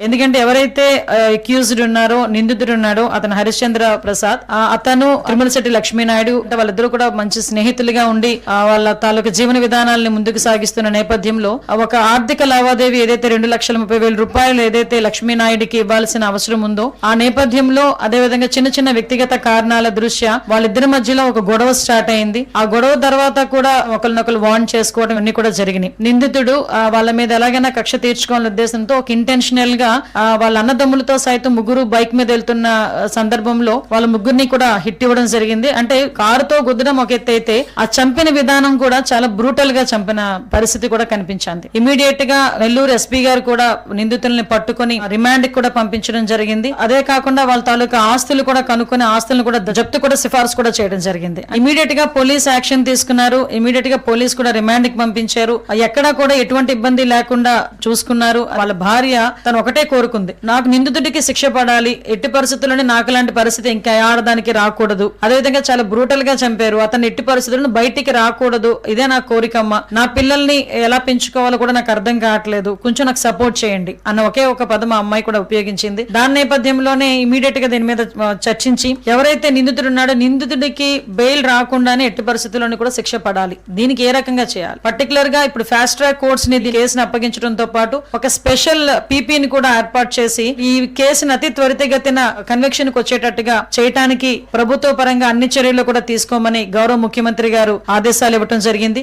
ఎందుకంటే ఎవరైతే అక్యూజ్డ్ ఉన్నారో నిందితుడు ఉన్నాడో అతను హరిశ్చంద్ర ప్రసాద్ ఆ, అతను తిరుమలశెట్టి లక్ష్మీనాయుడు అంటే వాళ్ళిద్దరూ కూడా మంచి స్నేహితులుగా ఉండి వాళ్ళ తాలూకు జీవన విధానాలను ముందుకు సాగిస్తున్న నేపథ్యంలో ఒక ఆర్థిక లావాదేవీ ఏదైతే రెండు లక్షల ముప్పై వేల రూపాయలు ఏదైతే లక్ష్మీనాయుడికి ఇవ్వాల్సిన అవసరం ఉందో ఆ నేపథ్యంలో అదేవిధంగా చిన్న చిన్న వ్యక్తిగత కారణాల దృష్ట్యా వాళ్ళిద్దరి మధ్యలో ఒక గొడవ స్టార్ట్ అయింది. ఆ గొడవ తర్వాత కూడా ఒకరినొకరు వాన్ చేసుకోవడం అన్ని కూడా జరిగినాయి. నిందితుడు వాళ్ళ మీద ఎలాగైనా కక్ష తీర్చుకోవాలనే ఉద్దేశంతో ఒక ఇంటెన్షనల్గా ఆ, వాళ్ళ అన్నదమ్ములతో సైతం ముగ్గురు బైక్ మీద వెళ్తున్న సందర్భంలో వాళ్ళ ముగ్గురిని కూడా హిట్ ఇవ్వడం జరిగింది. అంటే కారుతో గుద్దడం ఒక ఎత్తు అయితే ఆ చంపిన విధానం కూడా చాలా బ్రూటల్గా చంపిన పరిస్థితి కూడా కనిపించింది. ఇమీడియట్గా నెల్లూరు ఎస్పీ గారు కూడా నిందితుల్ని పట్టుకొని రిమాండ్ కూడా పంపించడం జరిగింది. అదే కాకుండా వాళ్ళ తాలూకా ఆస్తులు కూడా కనుక్కొని ఆస్తులను కూడా జప్తు కూడా సిఫార్సు కూడా చేయడం జరిగింది. ఇమీడియట్గా పోలీస్ యాక్షన్ తీసుకున్నారు. ఇమీడియట్గా పోలీస్ కూడా రిమాండ్కి పంపించారు. ఎక్కడా కూడా ఎటువంటి ఇబ్బంది లేకుండా చూసుకున్నారు. వాళ్ళ భార్య తను ఒకటి కోరుకుంది. నాకు నిందితుడికి శిక్ష పడాలి. ఎట్టి పరిస్థితుల్లోనే నాకు లాంటి పరిస్థితి ఇంకా ఆడదానికి రాకూడదు. అదేవిధంగా చాలా బ్రూటల్గా చంపారు. అతను ఎట్టి పరిస్థితులను బయటికి రాకూడదు. ఇదే నా కోరికమ్మ. నా పిల్లల్ని ఎలా పెంచుకోవాలో కూడా నాకు అర్థం కావట్లేదు. కొంచెం నాకు సపోర్ట్ చేయండి అన్న ఒకే ఒక పదం ఆ అమ్మాయి కూడా ఉపయోగించింది. దాని నేపథ్యంలోనే ఇమీడియట్గా దీని మీద చర్చించి ఎవరైతే నిందితుడు ఉన్నాడో నిందితుడికి బెయిల్ రాకుండానే ఎట్టి పరిస్థితుల్లోనూ కూడా శిక్ష పడాలి. దీనికి ఏ రకంగా చేయాలి? పర్టికులర్గా ఇప్పుడు ఫాస్ట్ ట్రాక్ కోర్ట్స్ని కేసును అప్పగించడంతో పాటు ఒక స్పెషల్ పీపీని కూడా ఏర్పాటు చేసి ఈ కేసును అతి త్వరితగతిన కన్వెక్షన్కు వచ్చేటట్టుగా చేయటానికి ప్రభుత్వ పరంగా అన్ని చర్యలు కూడా తీసుకోమని గౌరవ ముఖ్యమంత్రి గారు ఆదేశాలు ఇవ్వటం జరిగింది.